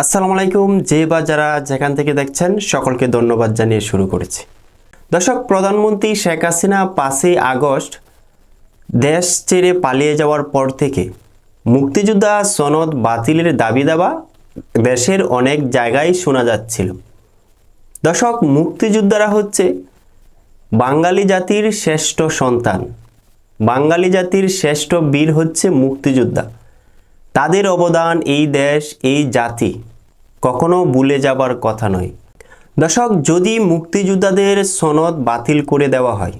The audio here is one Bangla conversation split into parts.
আসসালামু আলাইকুম, যে বা যারা যেখান থেকে দেখছেন, সকলকে ধন্যবাদ জানিয়ে শুরু করেছি। দর্শক, প্রধানমন্ত্রী শেখ হাসিনা পাঁচই আগস্ট দেশ ছেড়ে পালিয়ে যাওয়ার পর থেকে মুক্তিযোদ্ধা সনদ বাতিলের দাবি দাবা দেশের অনেক জায়গায় শোনা যাচ্ছিল। দর্শক, মুক্তিযোদ্ধারা হচ্ছে বাঙালি জাতির শ্রেষ্ঠ সন্তান। বাঙালি জাতির শ্রেষ্ঠ বীর হচ্ছে মুক্তিযোদ্ধা। তাদের অবদান এই দেশ, এই জাতি কখনো ভুলে যাবার কথা নয়। দর্শক, যদি মুক্তিযোদ্ধাদের সনদ বাতিল করে দেওয়া হয়,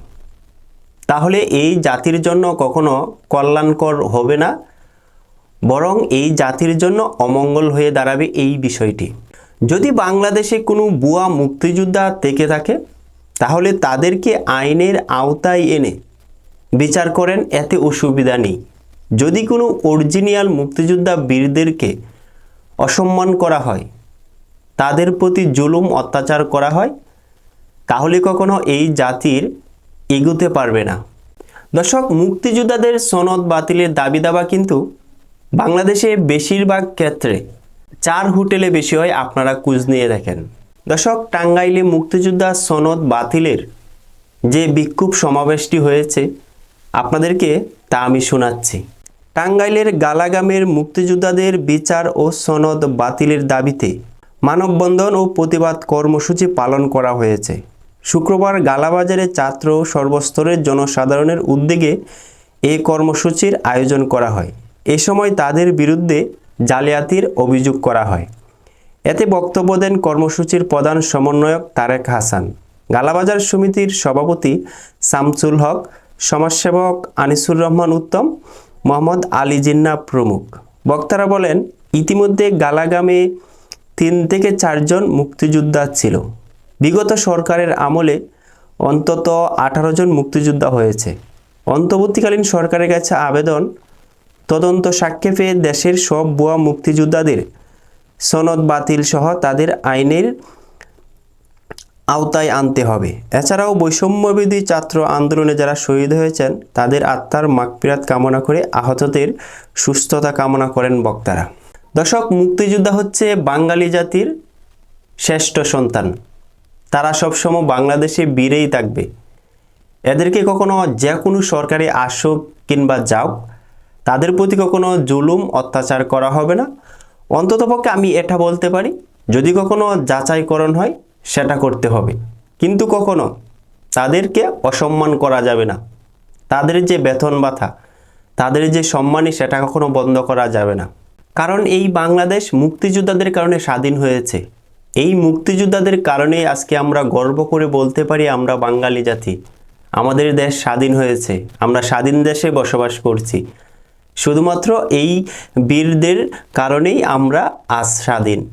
তাহলে এই জাতির জন্য কখনো কল্যাণকর হবে না, বরং এই জাতির জন্য অমঙ্গল হয়ে দাঁড়াবে এই বিষয়টি। যদি বাংলাদেশে কোনো বুয়া মুক্তিযোদ্ধা থেকে থাকে, তাহলে তাদেরকে আইনের আওতায় এনে বিচার করেন, এতে অসুবিধা নেই। যদি কোনো অরিজিনাল মুক্তিযোদ্ধা বীরদেরকে অসম্মান করা হয়, তাদের প্রতি জুলুম অত্যাচার করা হয়, তাহলে কখনো এই জাতির এগোতে পারবে না। দর্শক, মুক্তিযোদ্ধাদের সনদ বাতিলের দাবি দাবা কিন্তু বাংলাদেশে বেশিরভাগ ক্ষেত্রে চার হোটেলে বেশি হয়, আপনারা কুজ নিয়ে দেখেন। দর্শক, টাঙ্গাইলে মুক্তিযোদ্ধা সনদ বাতিলের যে বিক্ষোভ সমাবেশটি হয়েছে, আপনাদেরকে তা আমি শোনাচ্ছি। টাঙ্গাইলের গালাগামের মুক্তিযোদ্ধাদের বিচার ও সনদ বাতিলের দাবিতে মানববন্ধন ও প্রতিবাদ কর্মসূচি পালন করা হয়েছে। শুক্রবার গালাবাজারে ছাত্র ও সর্বস্তরের জনসাধারণের উদ্যোগে এই কর্মসূচির আয়োজন করা হয়। এ সময় তাদের বিরুদ্ধে জালিয়াতির অভিযোগ করা হয়। এতে বক্তব্য দেন কর্মসূচির প্রধান সমন্বয়ক তারেক হাসান। গালাবাজার সমিতির সভাপতি শামসুল হক, সমাজসেবক আনিসুর রহমান উত্তম মোহাম্মদ আলী জিন্না প্রমুখ। বক্তারা বলেন, ইতিমধ্যে গালাগামে তিন থেকে চারজন মুক্তিযোদ্ধা ছিল। বিগত সরকারের আমলে অন্তত আঠারো জন মুক্তিযোদ্ধা হয়েছে। অন্তর্বর্তীকালীন সরকারের কাছে আবেদন, তদন্ত সাক্ষেপে দেশের সব ভুয়া মুক্তিযোদ্ধাদের সনদ বাতিল সহ তাদের আইনের আওতায় আনতে হবে। এছাড়াও বৈষম্যবিধি ছাত্র আন্দোলনে যারা শহীদ হয়েছেন, তাদের আত্মার মাগফিরাত কামনা করে আহতদের সুস্থতা কামনা করেন বক্তারা। দর্শক, মুক্তিযোদ্ধা হচ্ছে বাঙালি জাতির শ্রেষ্ঠ সন্তান। তারা সবসময় বাংলাদেশে বীরেই থাকবে। এদেরকে কখনো যে কোনো সরকারি আসুক কিংবা যাও তাদের প্রতি কখনো জুলুম, অত্যাচার করা হবে না। অন্ততপক্ষে আমি এটা বলতে পারি, যদি কখনো যাচাইকরণ হয় সেটা করতে হবে। কিন্তু কখনো তাদেরকে অসম্মান করা যাবে না। তাদের যে বেতন ভাতা, তাদের যে সম্মানই সেটা কখনো বন্ধ করা যাবে না। কারণ এই বাংলাদেশ মুক্তিযোদ্ধাদের কারণে স্বাধীন হয়েছে। এই মুক্তিযোদ্ধাদের কারণে আজকে আমরা গর্ব করে বলতে পারি আমরা বাঙালি জাতি। আমাদের দেশ স্বাধীন হয়েছে, আমরা স্বাধীন দেশে বসবাস করছি। শুধুমাত্র এই বীরদের কারণেই আমরা আজ স্বাধীন।